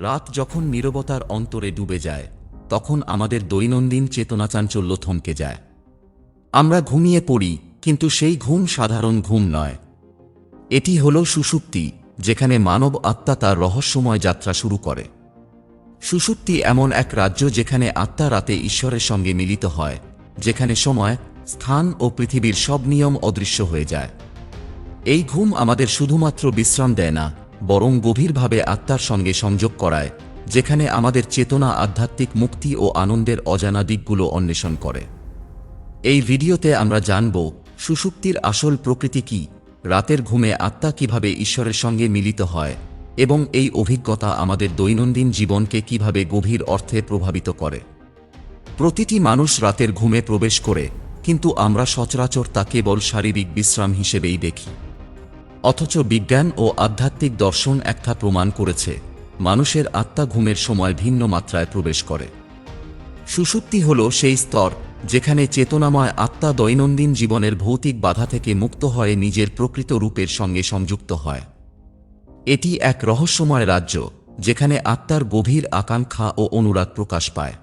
রাত যখন নীরবতার অন্তরে ডুবে যায়, তখন আমাদের দৈনন্দিন চেতনা চাঞ্চল্য থমকে যায়। আমরা ঘুমিয়ে পড়ি, কিন্তু সেই ঘুম সাধারণ ঘুম নয়। এটি হল সুষুপ্তি, যেখানে মানব আত্মা তার রহস্যময় যাত্রা শুরু করে। সুষুপ্তি এমন এক রাজ্য যেখানে আত্মা রাতে ঈশ্বরের সঙ্গে মিলিত হয়, যেখানে সময়, স্থান ও পৃথিবীর সব নিয়ম অদৃশ্য হয়ে যায়। এই ঘুম আমাদের শুধুমাত্র বিশ্রাম দেয় না বরং গভীরভাবে আত্মার সঙ্গে সংযোগ করায়, যেখানে আমাদের চেতনা আধ্যাত্মিক মুক্তি ও আনন্দের অজানা দিকগুলো অন্বেষণ করে। এই ভিডিওতে আমরা জানব সুষুপ্তির আসল প্রকৃতি কি, রাতের ঘুমে আত্মা কীভাবে ঈশ্বরের সঙ্গে মিলিত হয়, এবং এই অভিজ্ঞতা আমাদের দৈনন্দিন জীবনকে কীভাবে গভীর অর্থে প্রভাবিত করে। প্রতিটি মানুষ রাতের ঘুমে প্রবেশ করে, কিন্তু আমরা সচরাচর তা কেবল শারীরিক বিশ্রাম হিসেবেই দেখি। অথচ বিজ্ঞান ও আধ্যাত্মিক দর্শন একটা প্রমাণ করেছে, মানুষের আত্মা ঘুমের সময় ভিন্ন মাত্রায় প্রবেশ করে। সুষুপ্তি হল সেই স্তর যেখানে চেতনাময় আত্মা দৈনন্দিন জীবনের ভৌতিক বাধা থেকে মুক্ত হয়ে নিজের প্রকৃত রূপের সঙ্গে সংযুক্ত হয়। এটি এক রহস্যময় রাজ্য যেখানে আত্মার গভীর আকাঙ্ক্ষা ও অনুরাগ প্রকাশ পায়।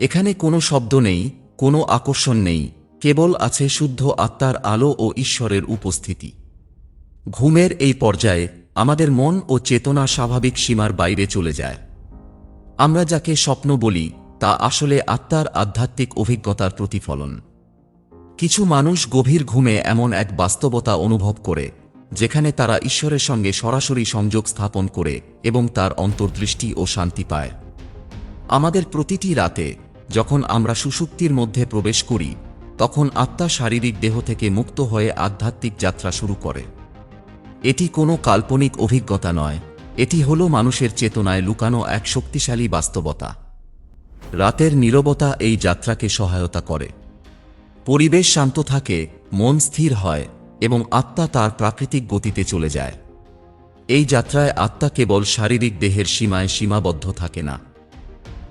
এখানে কোনো শব্দ নেই, কোনো আকর্ষণ নেই, কেবল আছে শুদ্ধ আত্মার আলো ও ঈশ্বরের উপস্থিতি। ঘুমের এই পর্যায়ে আমাদের মন ও চেতনা স্বাভাবিক সীমার বাইরে চলে যায়। আমরা যাকে স্বপ্ন বলি, তা আসলে আত্মার আধ্যাত্মিক অভিজ্ঞতার প্রতিফলন। কিছু মানুষ গভীর ঘুমে এমন এক বাস্তবতা অনুভব করে, যেখানে তারা ঈশ্বরের সঙ্গে সরাসরি সংযোগ স্থাপন করে এবং তার অন্তর্দৃষ্টি ও শান্তি পায়। আমাদের প্রতিটি রাতে, যখন আমরা সুষুপ্তির মধ্যে প্রবেশ করি, তখন আত্মা শারীরিক দেহ থেকে মুক্ত হয়ে আধ্যাত্মিক যাত্রা শুরু করে। এটি কোনো কাল্পনিক অভিজ্ঞতা নয়। এটি হল মানুষের চেতনায় লুকানো এক শক্তিশালী বাস্তবতা। রাতের নীরবতা এই যাত্রাকে সহায়তা করে। পরিবেশ শান্ত থাকে, মন স্থির হয় এবং আত্মা তার প্রাকৃতিক গতিতে চলে যায়। এই যাত্রায় আত্মা কেবল শারীরিক দেহের সীমায় সীমাবদ্ধ থাকে না।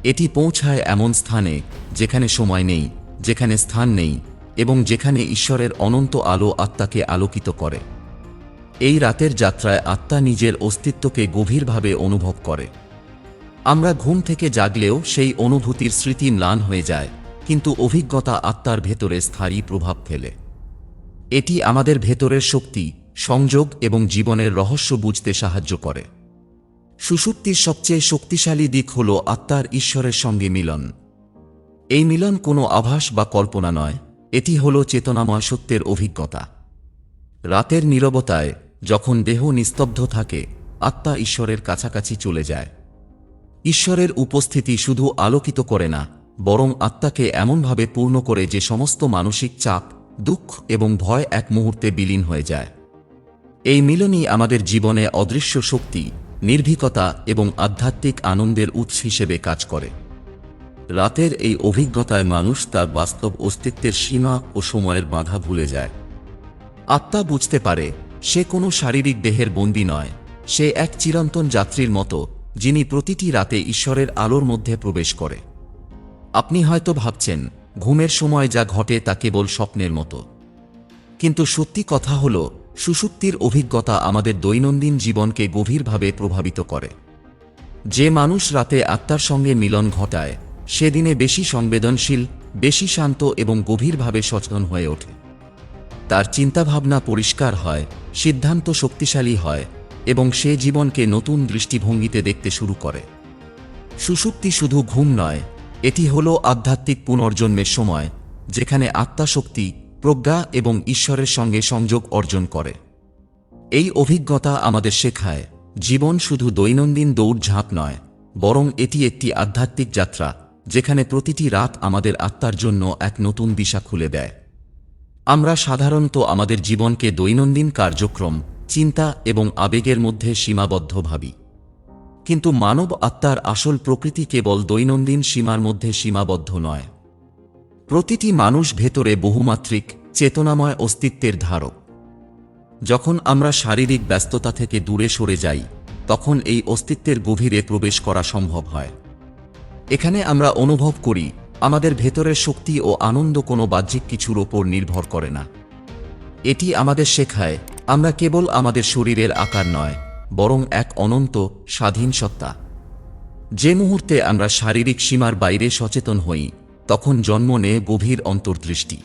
এটি পৌঁছায় এমন স্থানে, যেখানে সময় নেই, যেখানে স্থান নেই এবং যেখানে ঈশ্বরের অনন্ত আলো আত্মাকে আলোকিত করে। এই রাতের যাত্রায় আত্মা নিজের অস্তিত্বকে গভীরভাবে অনুভব করে। আমরা ঘুম থেকে জাগলেও সেই অনুভূতির স্মৃতি ম্লান হয়ে যায়, কিন্তু অভিজ্ঞতা আত্মার ভেতরে স্থায়ী প্রভাব ফেলে। এটি আমাদের ভেতরের শক্তি, সংযোগ এবং জীবনের রহস্য বুঝতে সাহায্য করে। সুষুপ্তির সবচেয়ে শক্তিশালী দিক হল আত্মার ঈশ্বরের সঙ্গে মিলন। এই মিলন কোনো আভাস বা কল্পনা নয়, এটি হল চেতনাময় সত্যের অভিজ্ঞতা। রাতের নীরবতায় যখন দেহ নিস্তব্ধ থাকে, আত্মা ঈশ্বরের কাছাকাছি চলে যায়। ঈশ্বরের উপস্থিতি শুধু আলোকিত করে না, বরং আত্মাকে এমনভাবে পূর্ণ করে যে সমস্ত মানসিক চাপ, দুঃখ এবং ভয় এক মুহূর্তে বিলীন হয়ে যায়। এই মিলনই আমাদের জীবনে অদৃশ্য শক্তি, নির্ভীকতা এবং আধ্যাত্মিক আনন্দের উৎস হিসেবে কাজ করে। রাতের এই অভিজ্ঞতায় মানুষ তার বাস্তব অস্তিত্বের সীমা ও সময়ের বাধা ভুলে যায়। আত্মা বুঝতে পারে, সে কোনো শারীরিক দেহের বন্দী নয়। সে এক চিরন্তন যাত্রীর মতো, যিনি প্রতিটি রাতে ঈশ্বরের আলোর মধ্যে প্রবেশ করে। আপনি হয়তো ভাবছেন, ঘুমের সময় যা ঘটে তা কেবল স্বপ্নের মতো। কিন্তু সত্যি কথা হল সুষুপ্তির অভিজ্ঞতা আমাদের দৈনন্দিন জীবনকে গভীরভাবে প্রভাবিত করে। যে মানুষ রাতে আত্মার সঙ্গে মিলন ঘটায় সেদিনে বেশি সংবেদনশীল, বেশি শান্ত এবং গভীরভাবে সচেতন হয়ে ওঠে। তার চিন্তাভাবনা পরিষ্কার হয়, সিদ্ধান্ত শক্তিশালী হয় এবং সে জীবনকে নতুন দৃষ্টিভঙ্গিতে দেখতে শুরু করে। সুষুপ্তি শুধু ঘুম নয়, এটি হল আধ্যাত্মিক পুনর্জন্মের সময়, যেখানে আত্মাশক্তি, প্রজ্ঞা এবং ঈশ্বরের সঙ্গে সংযোগ অর্জন করে। এই অভিজ্ঞতা আমাদের শেখায়, জীবন শুধু দৈনন্দিন দৌড়ঝাঁপ নয়, বরং এটি একটি আধ্যাত্মিক যাত্রা, যেখানে প্রতিটি রাত আমাদের আত্মার জন্য এক নতুন দিশা খুলে দেয়। আমরা সাধারণত আমাদের জীবনকে দৈনন্দিন কার্যক্রম, চিন্তা এবং আবেগের মধ্যে সীমাবদ্ধ ভাবি। কিন্তু মানব আত্মার আসল প্রকৃতি কেবল দৈনন্দিন সীমার মধ্যে সীমাবদ্ধ নয়। প্রতিটি মানুষ ভেতরে বহুমাত্রিক, চেতনাময় অস্তিত্বের ধারক। যখন আমরা শারীরিক ব্যস্ততা থেকে দূরে সরে যাই, তখন এই অস্তিত্বের গভীরে প্রবেশ করা সম্ভব হয়। এখানে আমরা অনুভব করি আমাদের ভেতরের শক্তি ও আনন্দ কোনো বাহ্যিক কিছুর ওপর নির্ভর করে না। এটি আমাদের শেখায়, আমরা কেবল আমাদের শরীরের আকার নয়, বরং এক অনন্ত, স্বাধীন সত্তা। যে মুহূর্তে আমরা শারীরিক সীমার বাইরে সচেতন হই, তখন জন্ম নেয় গভীর অন্তর্দৃষ্টি।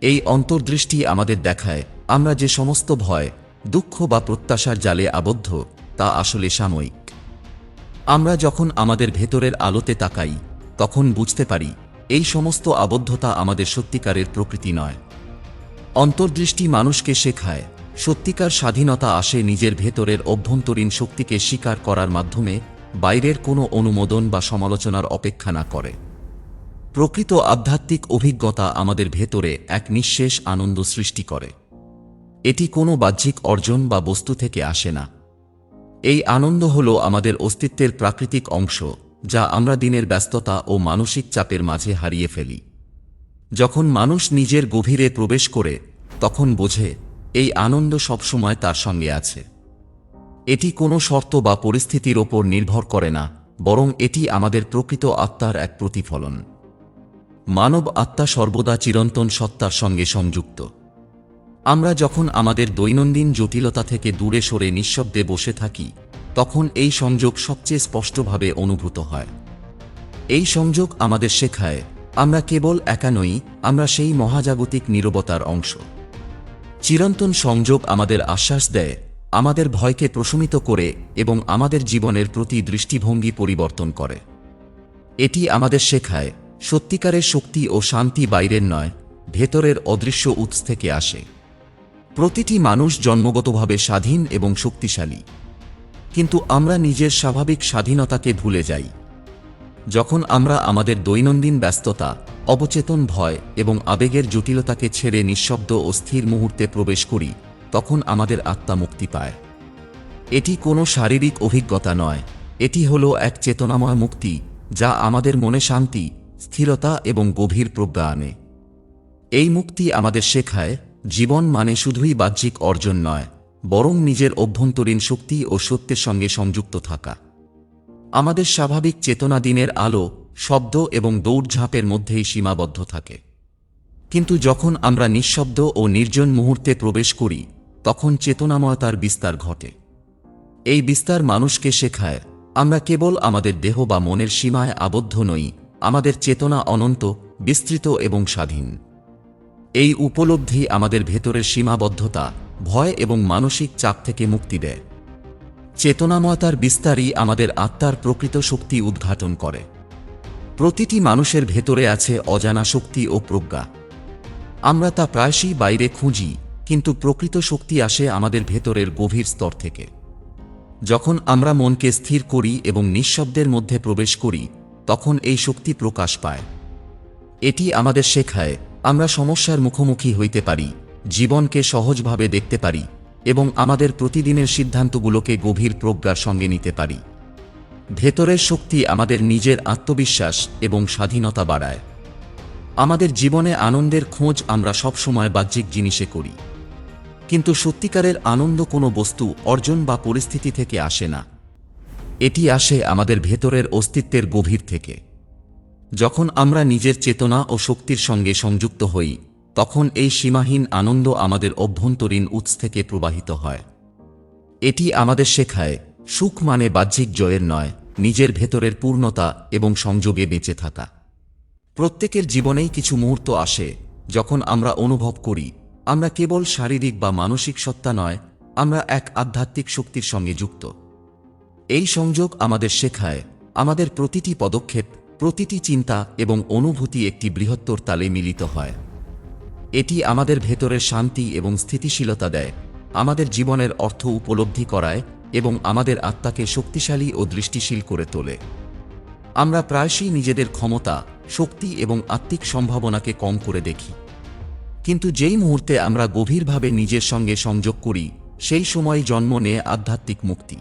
এই অন্তর্দৃষ্টি আমাদের দেখায়, আমরা যে সমস্ত ভয়, দুঃখ বা প্রত্যাশার জালে আবদ্ধ, তা আসলে সাময়িক। আমরা যখন আমাদের ভেতরের আলোতে তাকাই তখন বুঝতে পারি, এই সমস্ত আবদ্ধতা আমাদের সত্যিকারের প্রকৃতি নয়। অন্তর্দৃষ্টি মানুষকে শেখায়, সত্যিকার স্বাধীনতা আসে নিজের ভেতরের অভ্যন্তরীণ শক্তিকে স্বীকার করার মাধ্যমে বাইরের কোনো অনুমোদন বা সমালোচনার অপেক্ষা না করে। প্রকৃত আধ্যাত্মিক অভিজ্ঞতা আমাদের ভেতরে এক নিঃশেষ আনন্দ সৃষ্টি করে। এটি কোনো বাহ্যিক অর্জন বা বস্তু থেকে আসে না। এই আনন্দ হল আমাদের অস্তিত্বের প্রাকৃতিক অংশ। যা আমরা দিনের ব্যস্ততা ও মানসিক চাপের মাঝে হারিয়ে ফেলি। যখন মানুষ নিজের গভীরে প্রবেশ করে, তখন বোঝে, এই আনন্দ সবসময় তার সঙ্গে আছে। এটি কোনো শর্ত বা পরিস্থিতির ওপর নির্ভর করে না, বরং এটি আমাদের প্রকৃত আত্মার এক প্রতিফলন। মানব আত্মা সর্বদা চিরন্তন সত্তার সঙ্গে সংযুক্ত। আমরা যখন আমাদের দৈনন্দিন জটিলতা থেকে দূরে সরে নিঃশব্দে বসে থাকি তখন এই সংযোগ সবচেয়ে স্পষ্টভাবে অনুভূত হয়। এই সংযোগ আমাদের শেখায়, আমরা কেবল একা নই, আমরা সেই মহাজাগতিক নীরবতার অংশ। চিরন্তন সংযোগ আমাদের আশ্বাস দেয়, আমাদের ভয়কে প্রশমিত করে এবং আমাদের জীবনের প্রতি দৃষ্টিভঙ্গি পরিবর্তন করে। এটি আমাদের শেখায়, সত্যিকারের শক্তি ও শান্তি বাইরের নয়, ভেতরের অদৃশ্য উৎস থেকে আসে। প্রতিটি মানুষ জন্মগতভাবে স্বাধীন এবং শক্তিশালী। কিন্তু আমরা নিজের স্বাভাবিক স্বাধীনতাকে ভুলে যাই। যখন আমরা আমাদের দৈনন্দিন ব্যস্ততা, অবচেতন ভয় এবং আবেগের জটিলতাকে ছেড়ে নিঃশব্দ ও স্থির মুহূর্তে প্রবেশ করি, তখন আমাদের আত্মা মুক্তি পায়। এটি কোনো শারীরিক অভিজ্ঞতা নয়, এটি হল এক চেতনাময় মুক্তি, যা আমাদের মনে শান্তি, স্থিরতা এবং গভীর প্রজ্ঞা আনে। এই মুক্তি আমাদের শেখায়, জীবন মানে শুধুই বাহ্যিক অর্জন নয় বরং নিজের অভ্যন্তরীণ শক্তি ও সত্যের সঙ্গে সংযুক্ত থাকা। আমাদের স্বাভাবিক চেতনা দিনের আলো, শব্দ এবং দৌড়ঝাঁপের মধ্যেই সীমাবদ্ধ থাকে। কিন্তু যখন আমরা নিঃশব্দ ও নির্জন মুহূর্তে প্রবেশ করি, তখন চেতনাময়তার বিস্তার ঘটে। এই বিস্তার মানুষকে শেখায়, আমরা কেবল আমাদের দেহ বা মনের সীমায় আবদ্ধ নই, আমাদের চেতনা অনন্ত, বিস্তৃত এবং স্বাধীন। এই উপলব্ধি আমাদের ভেতরের সীমাবদ্ধতা ভয় এবং মানসিক চাপ থেকে মুক্তি দেয়। চেতনাময়তার বিস্তারই আমাদের আত্মার প্রকৃত শক্তি উদ্ঘাটন করে। প্রতিটি মানুষের ভেতরে আছে অজানা শক্তি ও প্রজ্ঞা। আমরা তা প্রায়শই বাইরে খুঁজি, কিন্তু প্রকৃত শক্তি আসে আমাদের ভেতরের গভীর স্তর থেকে। যখন আমরা মনকে স্থির করি এবং নিঃশব্দের মধ্যে প্রবেশ করি, তখন এই শক্তি প্রকাশ পায়। এটি আমাদের শেখায়, আমরা সমস্যার মুখোমুখি হইতে পারি। জীবনকে সহজভাবে দেখতে পারি এবং আমাদের প্রতিদিনের সিদ্ধান্তগুলোকে গভীর প্রজ্ঞার সঙ্গে নিতে পারি। ভেতরের শক্তি আমাদের নিজের আত্মবিশ্বাস এবং স্বাধীনতা বাড়ায়। আমাদের জীবনে আনন্দের খোঁজ আমরা সবসময় বাহ্যিক জিনিসে করি। কিন্তু সত্যিকারের আনন্দ কোনো বস্তু অর্জন বা পরিস্থিতি থেকে আসে না। এটি আসে আমাদের ভেতরের অস্তিত্বের গভীর থেকে। যখন আমরা নিজের চেতনা ও শক্তির সঙ্গে সংযুক্ত হই তখন এই সীমাহীন আনন্দ আমাদের অভ্যন্তরীণ উৎস থেকে প্রবাহিত হয়। এটি আমাদের শেখায়, সুখ মানে বাহ্যিক জয়ের নয়, নিজের ভেতরের পূর্ণতা এবং সংযোগে বেঁচে থাকা। প্রত্যেকের জীবনেই কিছু মুহূর্ত আসে, যখন আমরা অনুভব করি, আমরা কেবল শারীরিক বা মানসিক সত্তা নয়, আমরা এক আধ্যাত্মিক শক্তির সঙ্গে যুক্ত। এই সংযোগ আমাদের শেখায়, আমাদের প্রতিটি পদক্ষেপ, প্রতিটি চিন্তা এবং অনুভূতি একটি বৃহত্তর তালে মিলিত হয়। এটি আমাদের ভেতরের শান্তি এবং স্থিতিশীলতা দেয়, আমাদের জীবনের অর্থ উপলব্ধি করায় এবং আমাদের আত্মাকে শক্তিশালী ও দৃষ্টিশীল করে তোলে। আমরা প্রায়শই নিজেদের ক্ষমতা, শক্তি এবং আত্মিক সম্ভাবনাকে কম করে দেখি। কিন্তু যেই মুহূর্তে আমরা গভীরভাবে নিজের সঙ্গে সংযোগ করি, সেই সময় জন্ম নেয় আধ্যাত্মিক মুক্তি।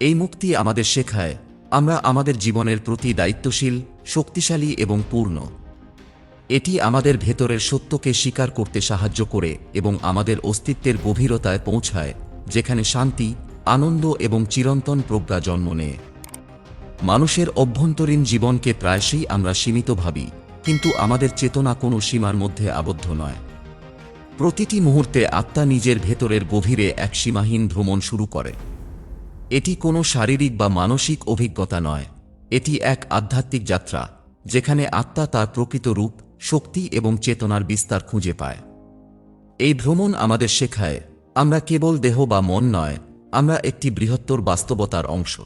এই মুক্তি আমাদের শেখায়, আমরা আমাদের জীবনের প্রতি দায়িত্বশীল, শক্তিশালী এবং পূর্ণ। এটি আমাদের ভেতরের সত্যকে স্বীকার করতে সাহায্য করে এবং আমাদের অস্তিত্বের গভীরতায় পৌঁছায়, যেখানে শান্তি, আনন্দ এবং চিরন্তন প্রজ্ঞা জন্ম নেয়। মানুষের অভ্যন্তরীণ জীবনকে প্রায়শই আমরা সীমিত ভাবি, কিন্তু আমাদের চেতনা কোনো সীমার মধ্যে আবদ্ধ নয়। প্রতিটি মুহূর্তে আত্মা নিজের ভেতরের গভীরে এক সীমাহীন ভ্রমণ শুরু করে। এটি কোনো শারীরিক বা মানসিক অভিজ্ঞতা নয়, এটি এক আধ্যাত্মিক যাত্রা, যেখানে আত্মা তার প্রকৃত রূপ শক্তি এবং চেতনার বিস্তার খুঁজে পায়। এই ভ্রমণ আমাদের শেখায়, আমরা কেবল দেহ বা মন নয়, আমরা একটি বৃহত্তর বাস্তবতার অংশ।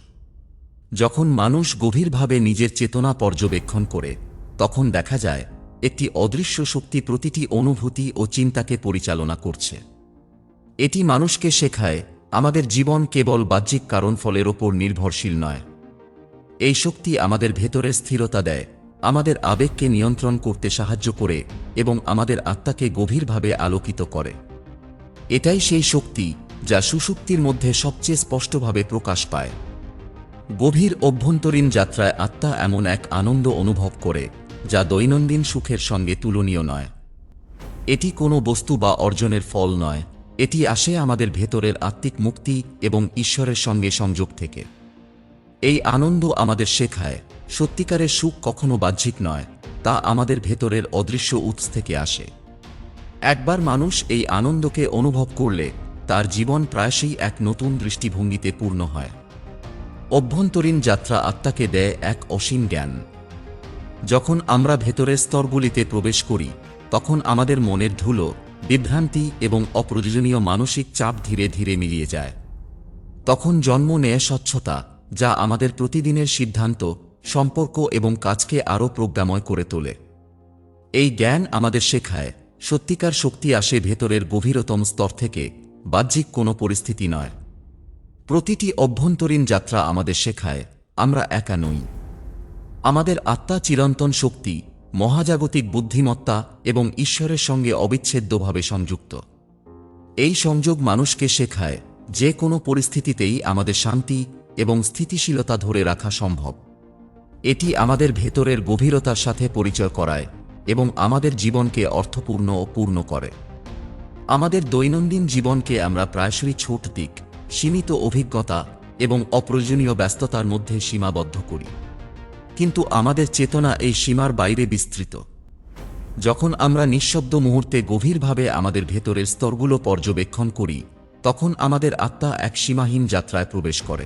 যখন মানুষ গভীরভাবে নিজের চেতনা পর্যবেক্ষণ করে, তখন দেখা যায়, একটি অদৃশ্য শক্তি প্রতিটি অনুভূতি ও চিন্তাকে পরিচালনা করছে। এটি মানুষকে শেখায়, আমাদের জীবন কেবল বাহ্যিক কারণ ফলের ওপর নির্ভরশীল নয়। এই শক্তি আমাদের ভেতরে স্থিরতা দেয় আমাদের আবেগকে নিয়ন্ত্রণ করতে সাহায্য করে এবং আমাদের আত্মাকে গভীরভাবে আলোকিত করে। এটাই সেই শক্তি যা সুশুক্তির মধ্যে সবচেয়ে স্পষ্টভাবে প্রকাশ পায়। গভীর অভ্যন্তরীণ যাত্রায় আত্মা এমন এক আনন্দ অনুভব করে, যা দৈনন্দিন সুখের সঙ্গে তুলনীয় নয়। এটি কোনো বস্তু বা অর্জনের ফল নয়, এটি আসে আমাদের ভেতরের আত্মিক মুক্তি এবং ঈশ্বরের সঙ্গে সংযোগ থেকে। এই আনন্দ আমাদের শেখায় সত্যিকারের সুখ কখনো বাহ্যিক নয়, তা আমাদের ভেতরের অদৃশ্য উৎস থেকে আসে। একবার মানুষ এই আনন্দকে অনুভব করলে তার জীবন প্রায়শই এক নতুন দৃষ্টিভঙ্গিতে পূর্ণ হয়। অভ্যন্তরীণ যাত্রা আত্মাকে দেয় এক অসীম জ্ঞান। যখন আমরা ভেতরের স্তরগুলিতে প্রবেশ করি, তখন আমাদের মনের ধুলো, বিভ্রান্তি এবং অপ্রয়োজনীয় মানসিক চাপ ধীরে ধীরে মিলিয়ে যায়। তখন জন্ম নেয় স্বচ্ছতা, যা আমাদের প্রতিদিনের সিদ্ধান্ত সম্পর্ক এবং কাজকে আরও প্রজ্ঞাময় করে তোলে। এই জ্ঞান আমাদের শেখায়, সত্যিকার শক্তি আসে ভেতরের গভীরতম স্তর থেকে, বাহ্যিক কোনো পরিস্থিতি নয়। প্রতিটি অভ্যন্তরীণ যাত্রা আমাদের শেখায়, আমরা একা নই। আমাদের আত্মা চিরন্তন শক্তি, মহাজাগতিক বুদ্ধিমত্তা এবং ঈশ্বরের সঙ্গে অবিচ্ছেদ্যভাবে সংযুক্ত। এই সংযোগ মানুষকে শেখায়, যে কোনো পরিস্থিতিতেই আমাদের শান্তি এবং স্থিতিশীলতা ধরে রাখা সম্ভব। এটি আমাদের ভেতরের গভীরতার সাথে পরিচয় করায় এবং আমাদের জীবনকে অর্থপূর্ণ ও পূর্ণ করে। আমাদের দৈনন্দিন জীবনকে আমরা প্রায়শই ছোট দিক, সীমিত অভিজ্ঞতা এবং অপ্রয়োজনীয় ব্যস্ততার মধ্যে সীমাবদ্ধ করি। কিন্তু আমাদের চেতনা এই সীমার বাইরে বিস্তৃত। যখন আমরা নিঃশব্দ মুহূর্তে গভীরভাবে আমাদের ভেতরের স্তরগুলো পর্যবেক্ষণ করি, তখন আমাদের আত্মা এক সীমাহীন যাত্রায় প্রবেশ করে।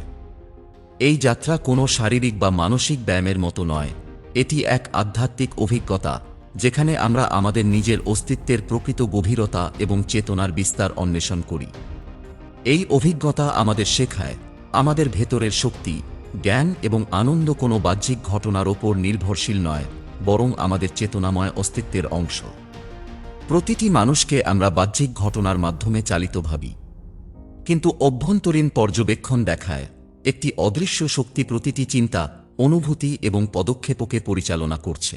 এই যাত্রা কোনো শারীরিক বা মানসিক ব্যায়ামের মতো নয়। এটি এক আধ্যাত্মিক অভিজ্ঞতা, যেখানে আমরা আমাদের নিজের অস্তিত্বের প্রকৃত গভীরতা এবং চেতনার বিস্তার অন্বেষণ করি। এই অভিজ্ঞতা আমাদের শেখায়, আমাদের ভেতরের শক্তি, জ্ঞান এবং আনন্দ কোনো বাহ্যিক ঘটনার ওপর নির্ভরশীল নয়, বরং আমাদের চেতনাময় অস্তিত্বের অংশ। প্রতিটি মানুষকে আমরা বাহ্যিক ঘটনার মাধ্যমে চালিত ভাবি। কিন্তু অভ্যন্তরীণ পর্যবেক্ষণ দেখায় একটি অদৃশ্য শক্তি প্রতিটি চিন্তা, অনুভূতি এবং পদক্ষেপকে পরিচালনা করছে।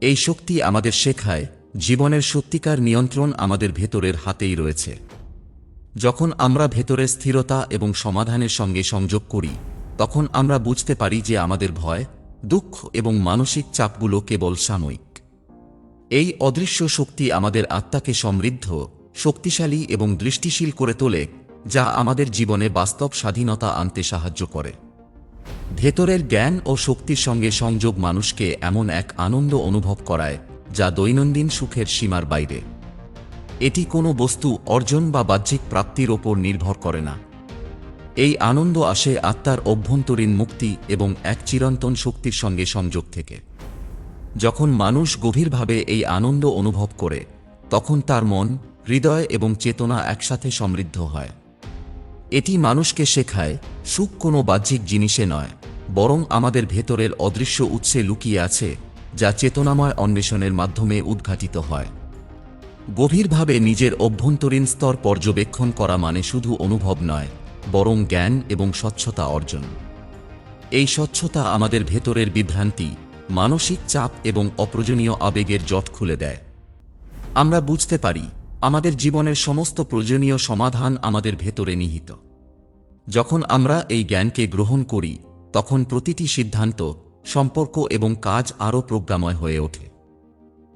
এই শক্তি আমাদের শেখায় জীবনের সত্যিকার নিয়ন্ত্রণ আমাদের ভেতরের হাতেই রয়েছে। যখন আমরা ভেতরে স্থিরতা এবং সমাধানের সঙ্গে সংযোগ করি, তখন আমরা বুঝতে পারি যে আমাদের ভয়, দুঃখ এবং মানসিক চাপগুলো কেবল সাময়িক। এই অদৃশ্য শক্তি আমাদের আত্মাকে সমৃদ্ধ, শক্তিশালী এবং দৃষ্টিশীল করে তোলে যা আমাদের জীবনে বাস্তব স্বাধীনতা আনতে সাহায্য করে। ভেতরের জ্ঞান ও শক্তির সঙ্গে সংযোগ মানুষকে এমন এক আনন্দ অনুভব করায়, যা দৈনন্দিন সুখের সীমার বাইরে। এটি কোনো বস্তু অর্জন বা বাহ্যিক প্রাপ্তির ওপর নির্ভর করে না। এই আনন্দ আসে আত্মার অভ্যন্তরীণ মুক্তি এবং এক চিরন্তন শক্তির সঙ্গে সংযোগ থেকে। যখন মানুষ গভীরভাবে এই আনন্দ অনুভব করে, তখন তার মন, হৃদয় এবং চেতনা একসাথে সমৃদ্ধ হয়। এটি মানুষকে শেখায়, সুখ কোনো বাহ্যিক জিনিসে নয়, বরং আমাদের ভেতরের অদৃশ্য উৎসে লুকিয়ে আছে, যা চেতনাময় অন্বেষণের মাধ্যমে উদ্ঘাটিত হয়। গভীরভাবে নিজের অভ্যন্তরীণ স্তর পর্যবেক্ষণ করা মানে শুধু অনুভব নয়, বরং জ্ঞান এবং স্বচ্ছতা অর্জন। এই স্বচ্ছতা আমাদের ভেতরের বিভ্রান্তি, মানসিক চাপ এবং অপ্রয়োজনীয় আবেগের জট খুলে দেয়। আমরা বুঝতে পারি আমাদের জীবনের সমস্ত প্রয়োজনীয় সমাধান আমাদের ভেতরে নিহিত। যখন আমরা এই জ্ঞানকে গ্রহণ করি, তখন প্রতিটি সিদ্ধান্ত, সম্পর্ক এবং কাজ আরও প্রজ্ঞাময় হয়ে ওঠে।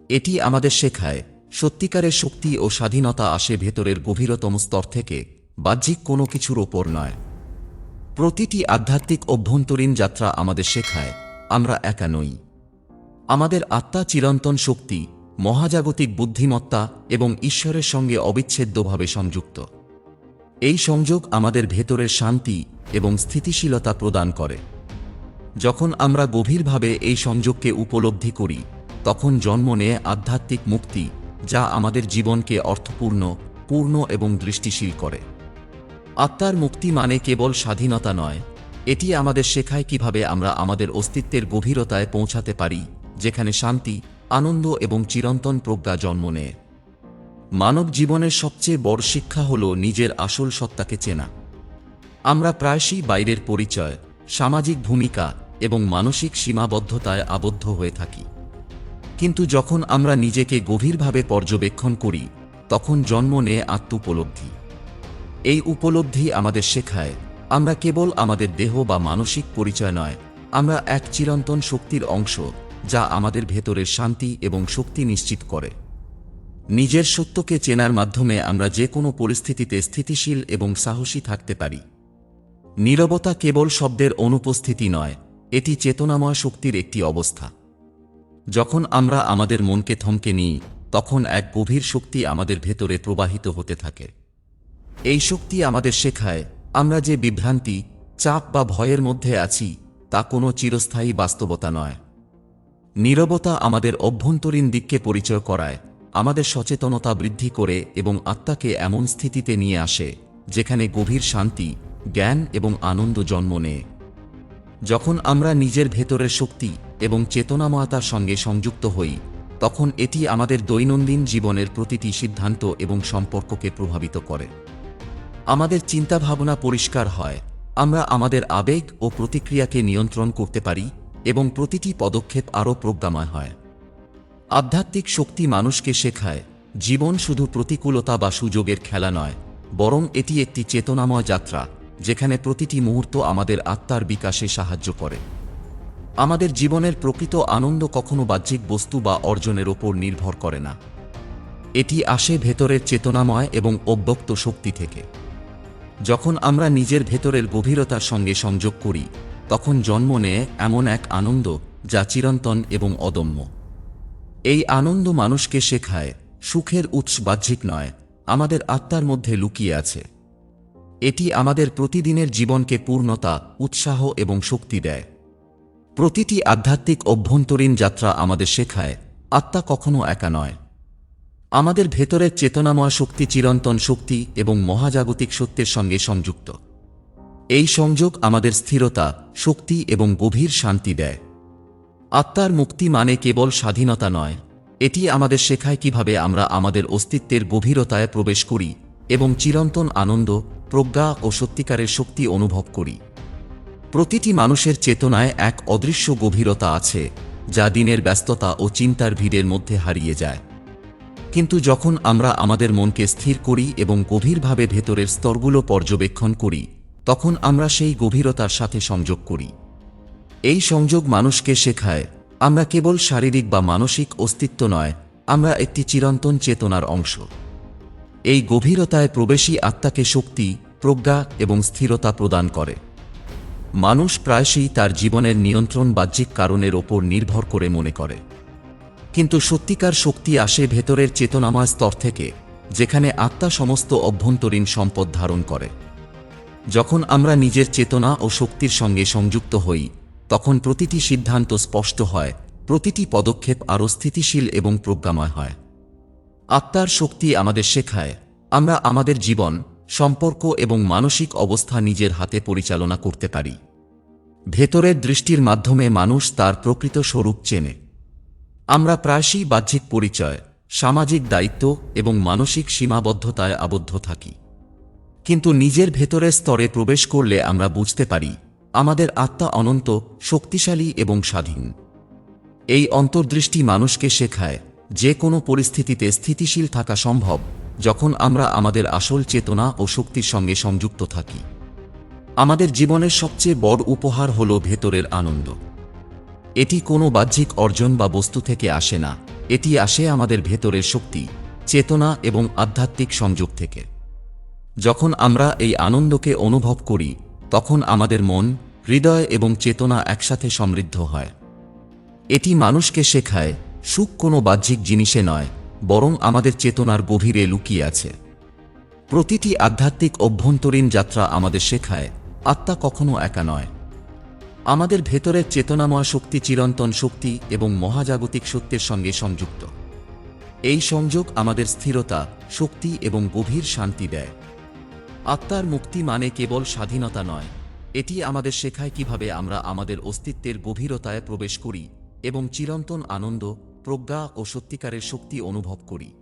এটি আমাদের শেখায়, সত্যিকারের শক্তি ও স্বাধীনতা আসে ভেতরের গভীরতম স্তর থেকে, বাহ্যিক কোনো কিছুর ওপর নয়। প্রতিটি আধ্যাত্মিক অভ্যন্তরীণ যাত্রা আমাদের শেখায়, আমরা একা নই। আমাদের আত্মা চিরন্তন শক্তি মহাজাগতিক বুদ্ধিমত্তা এবং ঈশ্বরের সঙ্গে অবিচ্ছেদ্যভাবে সংযুক্ত। এই সংযোগ আমাদের ভেতরের শান্তি এবং স্থিতিশীলতা প্রদান করে। যখন আমরা গভীরভাবে এই সংযোগকে উপলব্ধি করি, তখন জন্ম নেয় আধ্যাত্মিক মুক্তি যা আমাদের জীবনকে অর্থপূর্ণ, পূর্ণ এবং দৃষ্টিশীল করে। আত্মার মুক্তি মানে কেবল স্বাধীনতা নয়, এটি আমাদের শেখায় কীভাবে আমরা আমাদের অস্তিত্বের গভীরতায় পৌঁছাতে পারি, যেখানে শান্তি আনন্দ এবং চিরন্তন প্রজ্ঞা জন্ম নেয়। মানব জীবনের সবচেয়ে বড় শিক্ষা হল নিজের আসল সত্তাকে চেনা। আমরা প্রায়শই বাইরের পরিচয়, সামাজিক ভূমিকা এবং মানসিক সীমাবদ্ধতায় আবদ্ধ হয়ে থাকি। কিন্তু যখন আমরা নিজেকে গভীরভাবে পর্যবেক্ষণ করি, তখন জন্ম নেয় আত্মোপলব্ধি। এই উপলব্ধি আমাদের শেখায়, আমরা কেবল আমাদের দেহ বা মানসিক পরিচয় নয়, আমরা এক চিরন্তন শক্তির অংশ যা আমাদের ভেতরের শান্তি এবং শক্তি নিশ্চিত করে। নিজের সত্যকে চেনার মাধ্যমে আমরা যে কোনো পরিস্থিতিতে স্থিতিশীল এবং সাহসী থাকতে পারি। নীরবতা কেবল শব্দের অনুপস্থিতি নয়, এটি চেতনাময় শক্তির একটি অবস্থা। যখন আমরা আমাদের মনকে থমকে নিই, তখন এক গভীর শক্তি আমাদের ভেতরে প্রবাহিত হতে থাকে। এই শক্তি আমাদের শেখায়, আমরা যে বিভ্রান্তি, চাপ বা ভয়ের মধ্যে আছি, তা কোনো চিরস্থায়ী বাস্তবতা নয়। নীরবতা আমাদের অভ্যন্তরীণ দিককে পরিচয় করায়, আমাদের সচেতনতা বৃদ্ধি করে এবং আত্মাকে এমন স্থিতিতে নিয়ে আসে, যেখানে গভীর শান্তি, জ্ঞান এবং আনন্দ জন্ম নেয়। যখন আমরা নিজের ভেতরের শক্তি এবং চেতনাময়তার সঙ্গে সংযুক্ত হই, তখন এটি আমাদের দৈনন্দিন জীবনের প্রতিটি সিদ্ধান্ত এবং সম্পর্ককে প্রভাবিত করে। আমাদের চিন্তাভাবনা পরিষ্কার হয়, আমরা আমাদের আবেগ ও প্রতিক্রিয়াকে নিয়ন্ত্রণ করতে পারি এবং প্রতিটি পদক্ষেপ আরও প্রজ্ঞাময় হয়। আধ্যাত্মিক শক্তি মানুষকে শেখায়, জীবন শুধু প্রতিকূলতা বা সুযোগের খেলা নয়, বরং এটি একটি চেতনাময় যাত্রা, যেখানে প্রতিটি মুহূর্ত আমাদের আত্মার বিকাশে সাহায্য করে। আমাদের জীবনের প্রকৃত আনন্দ কখনো বাহ্যিক বস্তু বা অর্জনের ওপর নির্ভর করে না। এটি আসে ভেতরের চেতনাময় এবং অব্যক্ত শক্তি থেকে। যখন আমরা নিজের ভেতরের গভীরতার সঙ্গে সংযোগ করি তখন জন্ম নেয় এমন এক আনন্দ যা চিরন্তন এবং অদম্য। এই আনন্দ মানুষকে শেখায়, সুখের উৎস বাহ্যিক নয়, আমাদের আত্মার মধ্যে লুকিয়ে আছে। এটি আমাদের প্রতিদিনের জীবনকে পূর্ণতা, উৎসাহ এবং শক্তি দেয়। প্রতিটি আধ্যাত্মিক অভ্যন্তরীণ যাত্রা আমাদের শেখায়, আত্মা কখনো একা নয়। আমাদের ভেতরের চেতনাময় শক্তি চিরন্তন শক্তি এবং মহাজাগতিক সত্যের সঙ্গে সংযুক্ত। এই সংযোগ আমাদের স্থিরতা, শক্তি এবং গভীর শান্তি দেয়। আত্মার মুক্তি মানে কেবল স্বাধীনতা নয়। এটি আমাদের শেখায় কীভাবে আমরা আমাদের অস্তিত্বের গভীরতায় প্রবেশ করি এবং চিরন্তন আনন্দ, প্রজ্ঞা ও সত্যিকারের শক্তি অনুভব করি। প্রতিটি মানুষের চেতনায় এক অদৃশ্য গভীরতা আছে, যা দিনের ব্যস্ততা ও চিন্তার ভিড়ের মধ্যে হারিয়ে যায়। কিন্তু যখন আমরা আমাদের মনকে স্থির করি এবং গভীরভাবে ভেতরের স্তরগুলো পর্যবেক্ষণ করি তখন আমরা সেই গভীরতার সাথে সংযোগ করি। এই সংযোগ মানুষকে শেখায়, আমরা কেবল শারীরিক বা মানসিক অস্তিত্ব নয়, আমরা একটি চিরন্তন চেতনার অংশ। এই গভীরতায় প্রবেশী আত্মাকে শক্তি, প্রজ্ঞা এবং স্থিরতা প্রদান করে। মানুষ প্রায়শই তার জীবনের নিয়ন্ত্রণ বাহ্যিক কারণের ওপর নির্ভর করে মনে করে। কিন্তু সত্যিকার শক্তি আসে ভেতরের চেতনাময় স্তর থেকে, যেখানে আত্মা সমস্ত অভ্যন্তরীণ সম্পদ ধারণ করে। যখন আমরা নিজের চেতনা ও শক্তির সঙ্গে সংযুক্ত হই, তখন প্রতিটি সিদ্ধান্ত স্পষ্ট হয়, প্রতিটি পদক্ষেপ আরও স্থিতিশীল এবং প্রজ্ঞাময় হয়। আত্মার শক্তি আমাদের শেখায়, আমরা আমাদের জীবন, সম্পর্ক এবং মানসিক অবস্থা নিজের হাতে পরিচালনা করতে পারি। ভেতরের দৃষ্টির মাধ্যমে মানুষ তার প্রকৃত স্বরূপ চেনে। আমরা প্রায়শই বাহ্যিক পরিচয়, সামাজিক দায়িত্ব এবং মানসিক সীমাবদ্ধতায় আবদ্ধ থাকি। কিন্তু নিজের ভেতরের স্তরে প্রবেশ করলে আমরা বুঝতে পারি, আমাদের আত্মা অনন্ত, শক্তিশালী এবং স্বাধীন। এই অন্তর্দৃষ্টি মানুষকে শেখায়, যে কোনো পরিস্থিতিতে স্থিতিশীল থাকা সম্ভব, যখন আমরা আমাদের আসল চেতনা ও শক্তির সঙ্গে সংযুক্ত থাকি। আমাদের জীবনের সবচেয়ে বড় উপহার হল ভেতরের আনন্দ। এটি কোনো বাহ্যিক অর্জন বা বস্তু থেকে আসে না, এটি আসে আমাদের ভেতরের শক্তি, চেতনা এবং আধ্যাত্মিক সংযোগ থেকে। যখন আমরা এই আনন্দকে অনুভব করি, তখন আমাদের মন, হৃদয় এবং চেতনা একসাথে সমৃদ্ধ হয়। এটি মানুষকে শেখায়, সুখ কোনো বাহ্যিক জিনিসে নয়, বরং আমাদের চেতনার গভীরে লুকিয়ে আছে। প্রতিটি আধ্যাত্মিক অভ্যন্তরীণ যাত্রা আমাদের শেখায়, আত্মা কখনো একা নয়। আমাদের ভেতরের চেতনাময় শক্তি চিরন্তন শক্তি এবং মহাজাগতিক সত্যের সঙ্গে সংযুক্ত। এই সংযোগ আমাদের স্থিরতা, শক্তি এবং গভীর শান্তি দেয়। আত্মার মুক্তি মানে কেবল স্বাধীনতা নয়। এটি আমাদের শেখায় কীভাবে আমরা আমাদের অস্তিত্বের গভীরতায় প্রবেশ করি এবং চিরন্তন আনন্দ, প্রজ্ঞা ও সত্যিকারের শক্তি অনুভব করি।